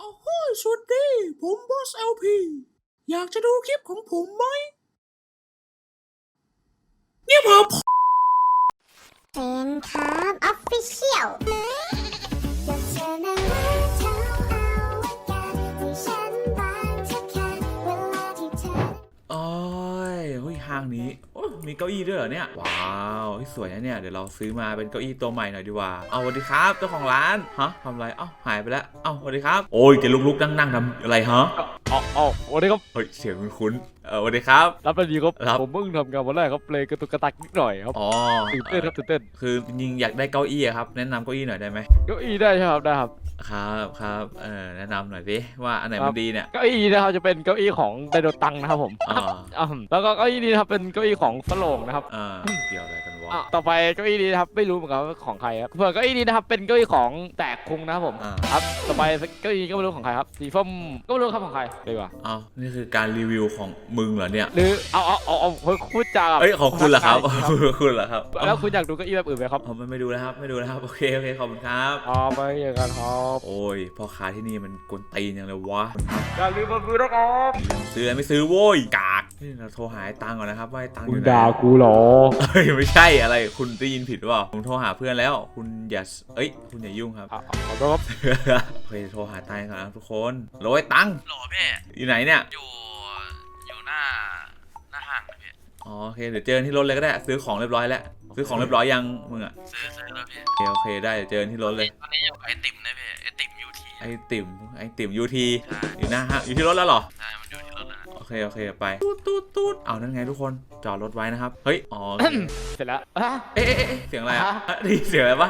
โอ้โหสวัสดี ผมบอสเอลพีอยากจะดูคลิปของผมไหม เนี่ยพอ เซนครับออฟฟิเชียลางนี้โอ้มีเก้าอี้ด้วยเหรอเนี่ย ว้าวเฮ้ยสวยนะเนี่ย เดี๋ยวเราซื้อมาเป็นเก้าอี้ตัวใหม่หน่อยดีกว่า เอาสวัสดีครับเจ้าของร้าน ฮะทำอะไร เอ้าหายไปแล้ว เอ้าสวัสดีครับ โอ้ยจะลุกๆนั่งๆทำอะไรฮะ อ๋ออ๋อวันนี้ครับเฮ้ยเสียงคุ้นๆเออสวัสดีครับ รับไปดีครับครับ ผมเพิ่งทำงานวันแรกครับเพลงกระตุกกระตักนิดหน่อยครับอ๋อตื่นเต้นครับตื่นเต้นคือจริงๆอยากได้เก้าอี้อะครับแนะนำเก้าอี้หน่อยได้ไหมเก้าอี้ได้ใช่ครับได้ครับ ครับครับเออแนะนำหน่อยสิว่าอันไหนมันดีเนี่ยเก้าอี้นะครับจะเป็นเก้าอี้ของไดโนตังนะครับผมอ่าอ่าแล้วก็เก้าอี้นี้นะครับเป็นเก้าอี้ของฝรั่งนะครับ อ่าเกี่ยวอะไรกัน วะ อะต่อไปเก้าอี้นี้นะครับไม่รู้เหมือนกันว่าของใครครับเผื่อเก้าอี้นี้นะครับเป็นเก้าอี้ของแตกคุงนะครับผมอ่า ครับต่อไปเก้าอี้ก็ไม่รู้ของใครครับสีส้มก็ไม่รู้ครับของใครเลยดีกว่าเอานี่คือการรีวิวของมึงเหรอเนี่ย หรือเอาเอาเอาเอาพูดจากับเอ้ยของคุณเหรอครับทักทายคุณเหรอครับแล้วคุณอยากดูเก้าอี้แบบอื่นไหมครับผมไม่ไม่ดูแล้วครับ ไม่ดูแล้วครับ โอเค โอเค ขอบคุณครับ อ๋อไม่อย่างนั้นครับโอ้ย พ่อค้าที่นี่มันกวนตีนอย่างเลยวะ อย่าลืมมาซื้อนะครับซื้ออะไรไม่ซื้อโว้ย กาก นี่เราโทรหาไอ้ตังก่อนนะครับว่าไอ้ตังอคุณยู่ไหนด่ากูเหรอ เฮ้ย ไม่ใช่อะไรคุณได้ยินผิดหรือเปล่าผมโทรหาเพื่อนแล้ว คุณอย่าเอ้ย คุณอย่ายุ่งครับอะขอโทษครับโอเคโทรหาตังก่อนนะครับทุกคนโหลไอ้ตังโหลพี่อยู่ไหนเนี่ย อยู่ อยู่หน้า หน้าห้างนะพี่ อ๋อโอเคเดี๋ยวเจอกันที่รถเลยก็ได้ ซื้อของเรียบร้อยแล้ว ซื้อของเรียบร้อยยังมึงอะซื้อซื้อแล้วพี่โอเคโอเคได้เดี๋ยวเจอกันที่รถเลย ตอนนี้อยู่ไอติมนะพี่ ไอติมยูที ไอติ่มไอติ่มยูทีใช่อยู่หน้าฮะอยู่ที่รถแล้วเหรอ ใช่ มันอยู่ที่รถแล้วนะโอ เคโอเคไปตูดตูดตูดเอานั่นไงทุกคนจอดรถไว้นะครับ เฮ้ยอ๋อเสร็จแล้วอะเอ๊ะเอ๊ะเอ๊ะเสียงอะไรอะฮะอะนี่เสียงอะไรปะ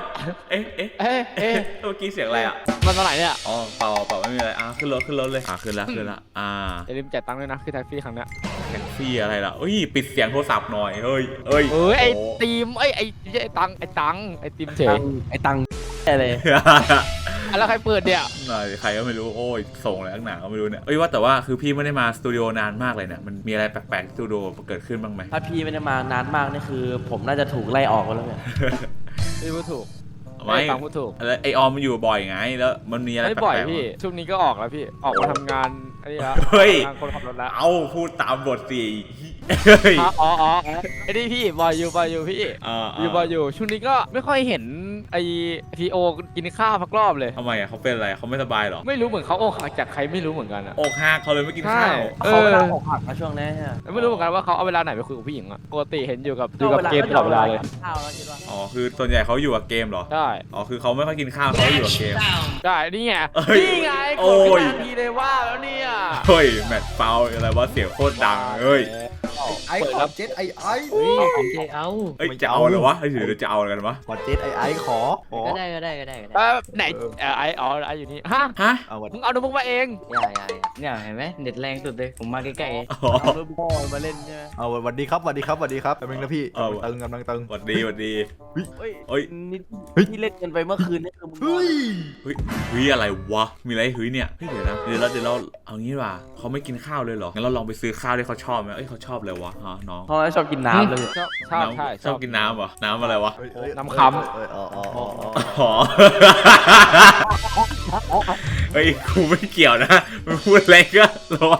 เอ๊ะเอ๊ะเอ๊ะเอ๊ะเมื่อกี้เสียงอะไรอะมันมาไหนเนี่ยอ๋อเปล่าเปล่าไม่มีอะไรอะขึ้นรถขึ้นรถเลยอะขึ้นละขึ้นละอ่าอย่าลืมจ่ายตังค์ด้วยนะคือแท็กซี่ครั้งเนี้ยแท็กซี่อะไรล่ะเฮ้ยปิดเสียงโทรศัพท์หน่อยเฮ้ยเฮ้ยเอ้ยไอโตีมไอยไอไอตังไอตังไอตีมเฉยไอ้ตังค์อะไรอะ แล้วใครเปิดเนี่ยหน่อยใครก็ไม่รู้โอ้ยส่งอะไรข้างหนาก็ไม่รู้เนี่ยเอ้ยว่าแต่ว่าคือพี่ไม่ได้มาสตูดิโอนานมากเลยเนี่ยมันมีอะไรแปลกๆที่สตูดิโอเกิดขึ้นบ้างไหมถ้าพี่ไม่ได้มานานมากนี่คือ ผมน่าจะถูกไล่ออกไปแล้วเนี่ยพี่พูดถูกไม่ไอตังพูดถูกแล้วไอออมมันอยู่บ่อยไงแล้วมันมีอะไรไม่แปบ่อยลกๆพี่บ้างช่วงนี้ก็ออกแล้วพี่ออกมาทำงานอันนี้แล้วเฮ้ยทำงานคนขับรถแล้วเอาพูดตามบทสิเฮ้ยอ๋ออ๋ออ๋อไอ้นี่พี่บอยอยู่บอยอยู่พี่อ่าอยู่บอยอยู่ช่วงนี้ก็ไม่ค่อยเห็น ไอทีโอกินข้าวพักรอบเลย ทำไมอะเขาเป็นอะไรเขาไม่สบายเหรอไม่รู้เหมือนเขาอกหักจากใครไม่รู้เหมือนกันอะ อกหักเขาเลยไม่กินใช่ข้าวเอเขาอเวลาอกหักมาช่วงนี้ใช่ไหมไม่รู้เหมือนกันว่าเขาเอาเวลาไหนไปคุยกับผู้หญิงอะปกติเห็นอยู่กับอยู่กับเกมตลอดเวลาเลยข้าวแล้วคิดว่าอ๋อคือส่วนใหญ่เขาอยู่กับเกมเหรอใช่อ๋อคือเขาไม่ค่อยกินข้าวเขาอยู่กับเกมใช่นี่ไงเอ้ยนี่ไงโอ้กดย ไม่ทันทีเลยว่าแล้วเนี่ยเฮ้ยแมตช์เฟาลอะไรวะเสียงโคตรดังเฮ้ยไอ้ขอเจ็ดไอ้ไอ้เฮ้ยของเจเอาเอ้ยจะเอาเหรอวะเฮ้ยหรือจะเอากันวะขอเจ็ดไอ้ไอ้ขอขอก็ได้ก็ได้ก็ได้ก็ได้เออไหนเออไออ๋อไออยู่นี่ฮะฮะเอาวันมึงเอาโน้ตบุ๊กมาเองอย่าอย่าอย่าเนี่ยเห็นไหมเน็ตแรงสุดเลยผมมาใกล้อ๋อๆเอาด้วยพ่อมาเล่นใช่ไหมเอาวันดีครับวันดีครับวันดีครับแป๊บนึงนะพี่เอาตึงกำลังตึงหวัดดีหวัดดีเฮ้ยเอ้ยนี่เฮ้ยที่เล่นกันไปเมื่อคืนนี่คือมึงนอนเฮ้ยเฮ้ยเฮ้ยอะไรวะมีอะไรเฮ้ยเนี่ยเฮ้ยเดี๋ยวนะเดี๋ยวเราเดี๋ยวเราเอางี้ดีกว่าเขาไม่กินข้าวเลยเหรองั้นเราลองไปซื้อข้าวที่เขาชอบไหมเอ้ยเขาชอบอะไรวะฮะน้องเพราะว่าชอบกินน้ำเลยชอบชอบใช่ชอบกินน้ำเหรอน้ำอะไรวะเอ้ยเอ้ยน้ำเอ้ยคำเอ้ยอ๋ออ๋ออ๋ออ๋ออ๋อเฮ้ยกูไม่เกี่ยวนะมึงพูดอะไรก็รอ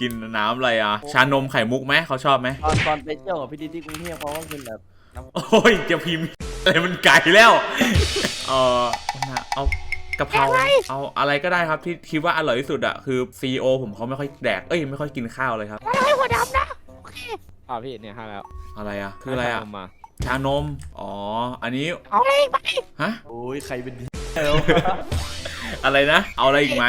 กินน้ำอะไรอะ ชานมไข่มุกไหมเขาชอบไหมตอนตอนไปเที่ยวกับพี่ดิที่กรุงเทพเขาก็กินแบบน้ำโอ้ยจะพิมพ์อะไรมันไก่แล้วเออเอากะเพราเอาอะไรก็ได้ครับที่คิดว่าอร่อยที่สุดอะคือซีโอผมเขาไม่ค่อยแดกเอ้ยไม่ค่อยกินข้าวเลยครับอ่าพี่เนี่ยให้แล้วอะไรอะคืออะไรอะให้ผมมา ชานม อ๋อ อันนี้ เอาเลยไปฮะ โอ้ยใครเป็นอะไรนะ เอาอะไรอีกไหม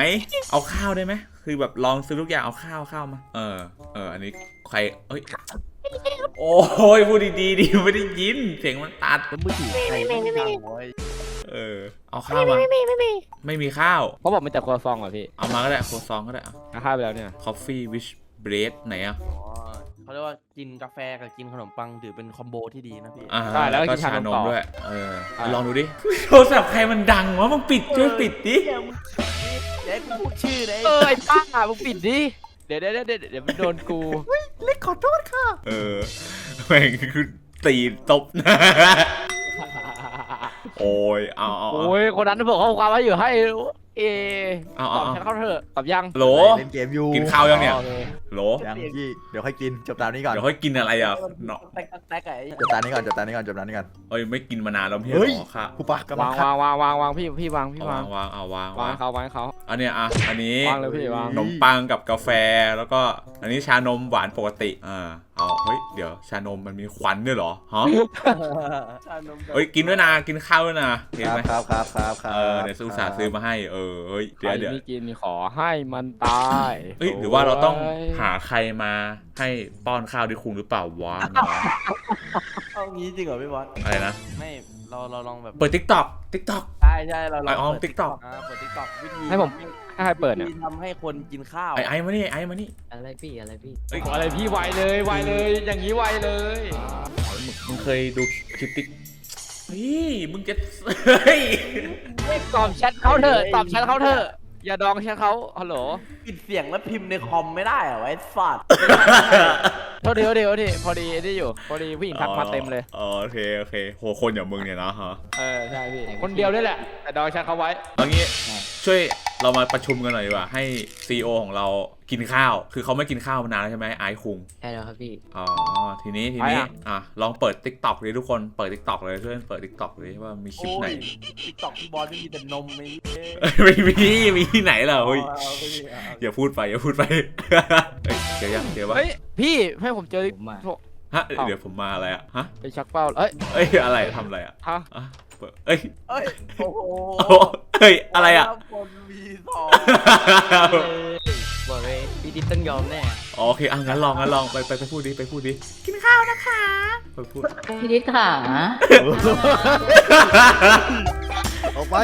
เอาข้าวได้ไหม คือแบบลองซื้อทุกอย่างเอาข้าวข้าวมา เออ เออ อันนี้ใคร เอ้ย โอ้ยพูดดีๆดีไม่ได้ยิน เสียงมันตัดแล้วมือถือใครไม่ไม่โอ้ยเออ เอาข้าวมา ไม่มีไม่มีไม่มีข้าว เขาบอกมันจากครัวซองเหรอพี่เอามาก็ได้โคซองก็ได้อะอะให้ไปแล้วเนี่ย coffee with bread ไหนอะอ๋อ เขาเรียกว่ากินกาแฟกับกินขนมปังถือเป็นคอมโบที่ดีนะพี่ อ่าใช่แล้วก็ก็กินชาชานนมมต่อ ด้วย เอออะลองดูดิโทรศัพท์ใครมันดังวะมึงปิดช่วยปิดดิเดี๋ยวมึงเดี๋ยวกูพูดชื่อเลยเออไอ้ป้ามึงปิดดิ เดี๋ยวเดี๋ยวเดี๋ยวเดี๋ยวมันโดนกู เล็กขอโทษค่ะ เออแม่งคือตีตบหนะโอ้ยเอาเอาเอา โอ้ยคนนั้นบอกเขาความว่าอยู่ให้ เอเอาตเอาอบเอาฉันเข้าเถอะตอบยังโหล เล่นเกมอยู่กินข้าวยังเนี่ยโอคโหล ยังพี่เดี๋ยวค่อยกินจบตามนี้ก่อนเดี๋ยวค่อยกินอะไรอะเนาะแตกแตกไอ้จบตามนี้ก่อนจบตามนี้ก่อนจบตามนี้ก่อน เอ้ยไม่กินมานานแล้วพี่เฮ้ย หรอค่ะผู้ปะกำลัวางงคัดวางวางวางวางพี่พี่วางพี่เอาวาวางงวางเอาวางวางวางเขาวางเขา อันเนี้ยอะอันนี้วางเลยพี่วาง ขนมปังกับกาแฟแล้วก็ อันนี้ชานมหวานปกติอ่าเอาเฮ้ยเดี๋ยวชานมมันมีควันด้วยเหรอฮะชานมเฮ้ยกินด้วยนะกินข้าวด้วยนะเห็นครับไหมครับครับครับครับเออเดี๋ยวอุตส่าห์ซื้อมาให้เออเฮ้ยใคเดี๋รยวเดี๋ยวไม่กินขอให้มันตายเฮ้ยหรือว่าเราต้องโยหาใครมาให้ป้อนข้าวที่คุงหรือเปล่าวะเอางี้จริงเหรอพี่บอสอะไรนะไม่เราเราลองแบบเปิดทิกตอกทิกตอกใช่ใช่เราลองไอ้ออมเปิด TikTok อ่าเปิดทิกตอกวิธีให้ผม ให้ใครเปิดเนี่ยวิธีทำให้คนกินข้าวไอ้ไอ้มานี่ไอ้มานี่อะไรพี่อะไรพี่เอ้ยอะไรพี่ไวเลยไวเลย อย่างนี้ไวเลย มึงมึงเคยดูคลิปติ๊กเฮ้ยมึงจะเฮ้ยตอบแชทเขาเถอะตอบแชทเขาเถอะอย่าดองแชทเขาฮัลโหลปิดเสียงแล้วพิมพ์ในคอมไม่ได้เหรอไอ้สัตว์ โทษเดียวเดียวดิพอดีนี่อยู่ พอดีผู้หญิงทักมาเต็มเลย อ๋อโอเคโอเคโหคนอย่างมึงเนี่ยนะฮะเออใช่พี่คนเดียวด้วยแหละแต่ดองแชทเขาไว้เอางี้ช่วย เรามาประชุมกันหน่อยดีกว่า ให้ซีอของเรากินข้าว คือเขาไม่กินข้าวมานานแล้วใช่ไหมไอ้คุง ใช่แล้วครับพี่ อ๋อ ทีนี้ทีนี้ ไปอะ อะ ลองเปิด t ิ k t o k เลยทุกคน เปิด t ิ k t o k เลยช่วยเปิด t ิ k t o k เลยว่ามีคลิปโอ้ไหนยทิกตอกพี่บอสไม่มีแต่นมไม่มีเอ้ยไม่มีมีที่ไหนล่ะเฮ้ยเอาไปดิเอาอย่าพูดไปอย่าพูดไปเฮ้ยเดี๋ยวยังเดี๋ยวว่าเฮ้ยพี่ให้ผมเจอผมมาฮะเอ้าเดี๋ยวผมมาอะไรอะ ฮะ ไปชักเป้าเอ้ยเอ้ยอะไรทำอะไรอะฮะ อะเปิดเอ้ยเอ้ย โอ้โหโอ้โหเฮ้ยอะไรอะ คน มีสองบอกเลยพี่ดิษต้องยอมแน่อ๋อโอเคอะงั้นลองงั้นลองไปไปไปพูดดิไปพูดดิกินข้าวนะคะไปพูด พี่ดิษค่ะ เอาไป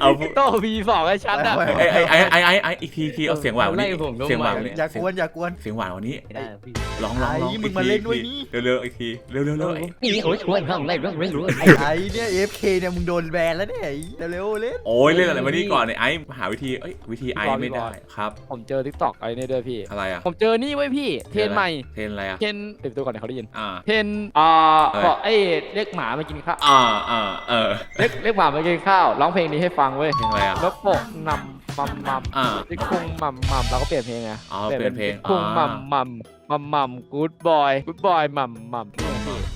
เอาพูดโต้พีสองไอ้ชัดอะไปไอ้ไอ้ไอ้ไอ้ไอ้ไอ้อีกทีอีกทีเอาเสียงหวานกวันนี้ไล่ผมลงเสียงหวานกมาวันนี้อย่ากวนอย่ากวน เสียงหวานกวันนี้ไม่ได้พี่ร้องร้องร้องไอ้มึอีงกมาทีเล่นด้วยอีกทีนี่เร็วๆอีกทีเร็วๆเร็วๆเร็วพี่โอ้ยชวนเข้าไล่เรื่องเรื่องรู้ไอ้ไอ้เนี่ย AFK เนี่ยมึงโดนแบนแล้วเนี่ยไอ้เร็วๆเล่นโอ้ยเล่นอะไรมานี่ก่อนเนี่ยไอ้หาวิธีเอ้ยวิธีไอ้ไม่ได้ครับ ผมเจอทิกตอกไอ้นี่ด้วยพี่ อะไรอะผมเจอนี่ไว้ยพี่ เทรนใหม่ เทรนอะไรอะเทรนเดี๋ยวตัวก่อนเดี๋ยวเขาได้ยิน อ่า เทรนอ่าเอ้ยบอกไอ้เรียกหมามากินข้าว อ่าอ่าเออ เรียกเรียกหมามากินข้าวร้องเพลงนี้ให้ฟังเว้ยเพลงอะไรอะ แล้วโปะนำมัมมัมอ่าลิคุงมัมมัมเราก็เปลี่ยนเพลงไงอ๋อเปลี่ยนเพลงคุงอ่า มัมมัมมัมมัมกู๊ดบอยกู๊ดบอยมัมมัม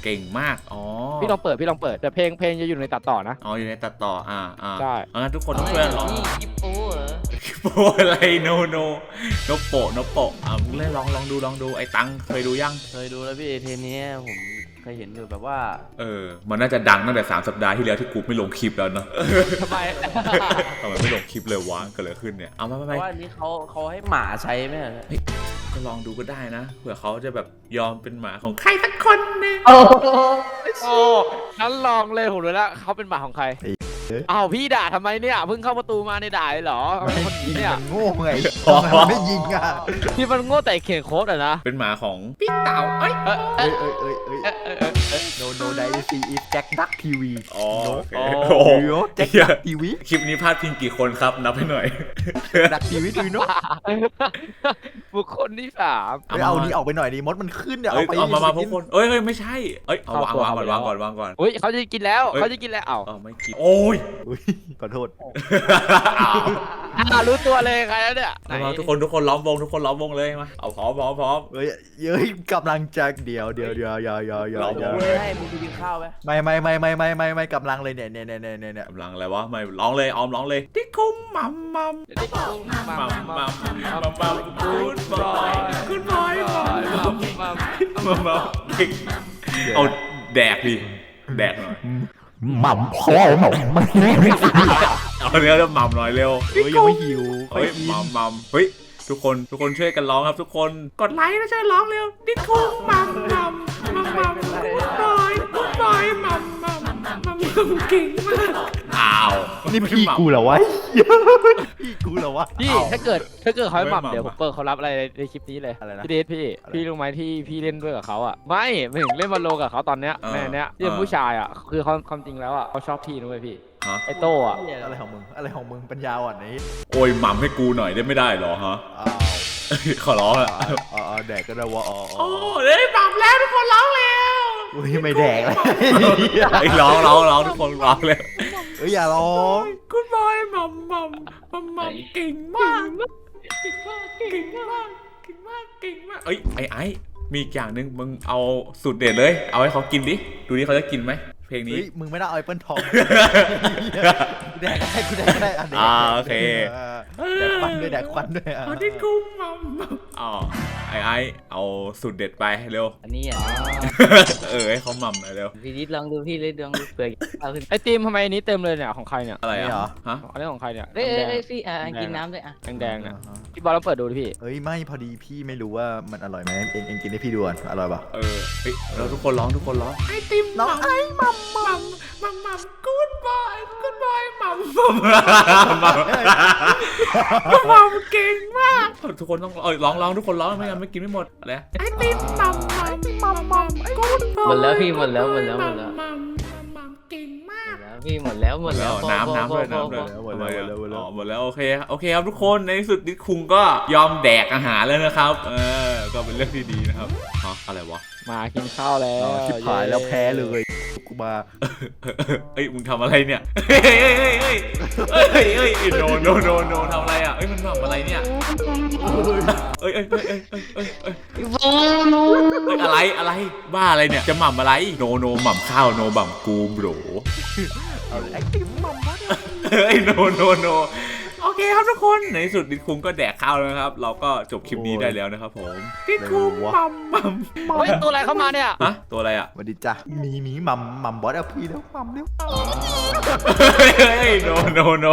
เก่งมาก อ๋อพี่ลองเปิดพี่ลองเปิดแต่เพลงเพลงจะอยู่ในตัดต่อนะ อ๋ออยู่ในตัดต่อ อ่าอ่าใช่ เอางั้นทุกคนต้องช่วยกันร้องนี่กิปโป้เหรอโปอะไรโนโนโนโปะโนโปะอะมึงเล่นลองลองดูลองดูไอ้ตังเคยดูยัง เคยดูแล้วพี่เทรนนี้ผม เคยเห็นอยู่แบบว่า เออ มันน่าจะดังตั้งแต่สามสัปดาห์ที่แล้วที่กูไม่ลงคลิปแล้วเนอะทำไมทำไมไม่ลงคลิปเลยวะเกิดอะไรขึ้นเนี่ย เอามาเพไปราะว่าอันนี้เขาเขาให้หมาใช้ไหมอะก็ลองดูก็ได้นะ เผื่อเขาจะแบบยอมเป็นหมาของใครสักคนหนึงโอ้โอ้งั้นลองเลยผมรู้แล้วเขาเป็นหมาของใครเอ้ยอ้าวพี่ด่าทำไมเนี่ยเพิ่งเข้าประตูมาในด่าเลยเหรอทำไมคนนี้เนี่ยมันโง่ไงทำไมมันไม่ยิงอะที่มันโง่แต่เขียนโค้ดอะนะเป็นหมาของพี่เต่าเอ้ยเอ้ยเอ้เอ้ยยเอ้ยเอ้ยเอ้ย เอ้ยเอ้ยเอ้ยเอ้ย no no dynasty is Jack Duck TV อ๋อโอเคโอ้โอ้โหโย Jack เหี้ย Duck TV คลิปนี้พลาดพิงกี่คนครับนับให้หน่อย Duck TV ดูเนาะบุคคลที่สามเอ้ยเอานี่ออกไปหน่อยดิมดมันขึ้นเนี่ยเอ้เอายไปเอามามาพวกคนเอ้ยเอ้ยไม่ใช่เอ้ยเอาวางวางก่อนวางก่อนวางก่อน อุ้ยเขาจะกินแล้วเอ้ย เขาจะกินแล้วเอ้าเออไม่กินโอ้ยอุ๊ยขอโทษอ้าวอ่ารู้ตัวเลยใครแล้วเนี่ยเอามาทุกคนทุกคนล้อมวงทุกคนล้อมวงเลยมาเอาพร้อมพร้อมพร้อมเฮ้ยเย้ยกำลังจะเดี๋ยวเดี๋ยวเดี๋ยวเดี๋ยวเดี๋ยวเดี๋ยวเราเดี๋ยวกูให้มึงไปกินข้าวไหมไม่ไม่ไม่ไม่ไม่ไม่ไม่กำลังเลยเนี่ยเนี่ยเนี่ยเนี่ยเนี่ยเนี่ยกำลังอะไรวะไม่ร้องเลยออมร้องเลยที่คุ้มมัมมัมมัมมัมมัมัมมมัมมัมมัมกูดบอยกูดบอยมัมมัมมัมมัมเอาแดกดิแดกหน่อย หม่ำพ่อหม่ำไม่เอาเนื้อแล้วมัมหน่อยเร็วเฮ้ยยังไม่หิวค่อเฮ้ยยกินมัมมัมเฮ้ยทุกคนทุกคนช่วยกันร้องครับทุกคนกดไลค์แล้วช่วยร้องเร็วที่คุ้มมัมมัมมัมมัมกูดบอยกูดบอยมัมมัมมัมมัม เก่งมากอ้าวนี่พี่กูเหรอวะพี่กูเหรอวะ พี่ถ้าเกิดถ้าเกิดเขาให้หม่ำไม่หม่ำเดี๋ยวผมเปิดเขารับอะไรในคลิปนี้เลยอะไรนะพี่เดชพี่อะไรพี่รู้ไหมที่พี่เล่นด้วยกับเขาอะไม่ไม่ถึงเล่นมาโลกับเขาตอนเนี้ยเออในเนี้ยที่เป็นเออผู้ชายอะคือเขาความจริงแล้วอะเขาชอบพี่นุ้ยพี่ฮะไอโต้อะอะไรของมึงอะไรของมึงปัญญาอ่อนนี้โอ้ยหม่ำให้กูหน่อยได้ไม่ได้เหรอฮะอ้าวขอร้องอะอ๋ออ๋อแดกก็ได้วะอ๋ออ๋โอ้อได้หม่ำแล้วทุกคนร้องแล้ว อุ้ยไม่แดกแล้วไอ้ร้องร้องร้องทุกคนร้องเลยมัมเอ้ยอย่าร้องกูบอยมัมมัมมัมมัมเก่งมากเก่งมากเก่งมากเก่งมากเอ้ยไอ้ไอ้มีอีกอย่างหนึ่งมึงเอาสูตรเด็ดเลย เอาให้เขากินดิ ดูดิเขาจะกินไหมเพลงนี้ เฮ้ยมึงไม่ได้เอาแอปเปิลทอง กูแดกได้กูแดกได้อันนี้อ่าโอเค แดกควันด้วยแดกควันด้วยอะเอาที่กูมัมมัมอ๋อไอ้ไอ้เอาสูตรเด็ดไปเร็ว อันนี้อะเออให้เขามัมหน่อยเร็ว พี่ดิดลองดูพี่เลยลองดูเปลือกเอาขึ้นไอติมทำไมอันนี้เต็มเลยเนี่ยของใครเนี่ยอะไรอะฮะ อันนี้ของใครเนี่ยเอ้ยแดเอ้ยงเอ้ยพี่อะกินน้ำด้วยอะๆแดงๆเนี่ยพี่บอลลองเปิดดูดิพี่ เอ้ยไม่พอดีพี่ไม่รู้ว่ามันอร่อยไหมเองเองกินให้พี่ดูก่อนอร่อยปะเออเฮ้ยเราทุกคนร้องทุกคนร้องไอติมน้องไอ้มัมมัมมัมมัมกูดบอยกูดบอยมัมมัมมัมมัมเก่งมากทุกคนต้องเออร้องร้องทุกคนร้องไม่งั้นไม่กินไม่หมดอะไรนะไอติมมัมมัมมัมมัมกูดบอยหมดแล้วพี่หมดแล้วหมดแล้วหมดแล้วมัมมัมมัมเก่งมากแล้วพี่หมดแล้วหมดแล้วแล้วพอน้ำพอน้ำด้วยพอน้ำด้วยพอทำไมอะอ๋อหมดแล้วโอเคโอเคครับทุกคนในที่สุดดิดคุงก็ยอมแดกอาหารแล้วนะครับเออก็เป็นเรื่องที่ดีนะครับฮะอะไรวะมากินข้าวแล้วอ๋อชิบหายแล้วแพ้เลย กูมาเอ้ยมึงทำอะไรเนี่ยเฮ้ยเฮ้ยเฮ้ยเฮ้ยเฮ้ยเฮ้ยเฮ้ยโนโนโนโนทำอะไรอะเอ้ยมันทำอะไรเนี่ยเอ้ยเอ้ยเอ้ยเอ้ยเอ้ยเอ้ยเอ้ยเอ้ยอะไรอะไรบ้าอะไรเนี่ยจะหม่ำอะไรโนโนหม่ำข้าวโนหม่ำกูโบรเอาไอติมมัมมัมเฮ้ยโนโนโนโอ เคครับทุกคน ในที่สุดดิดคุงก็แดกข้าวแล้วนะครับ เราก็จบคลิปนี้ได้แล้วนะครับผมดิดคุงมัมมัมเฮ้ยตัวอะไรเข้ามาเนี่ยฮะตัวอะไรอะสวัสดีจ้ะหมีหมีมัมมัมบอสเอาพี่แล้วมัมเร็วเฮ้ยโนโนโน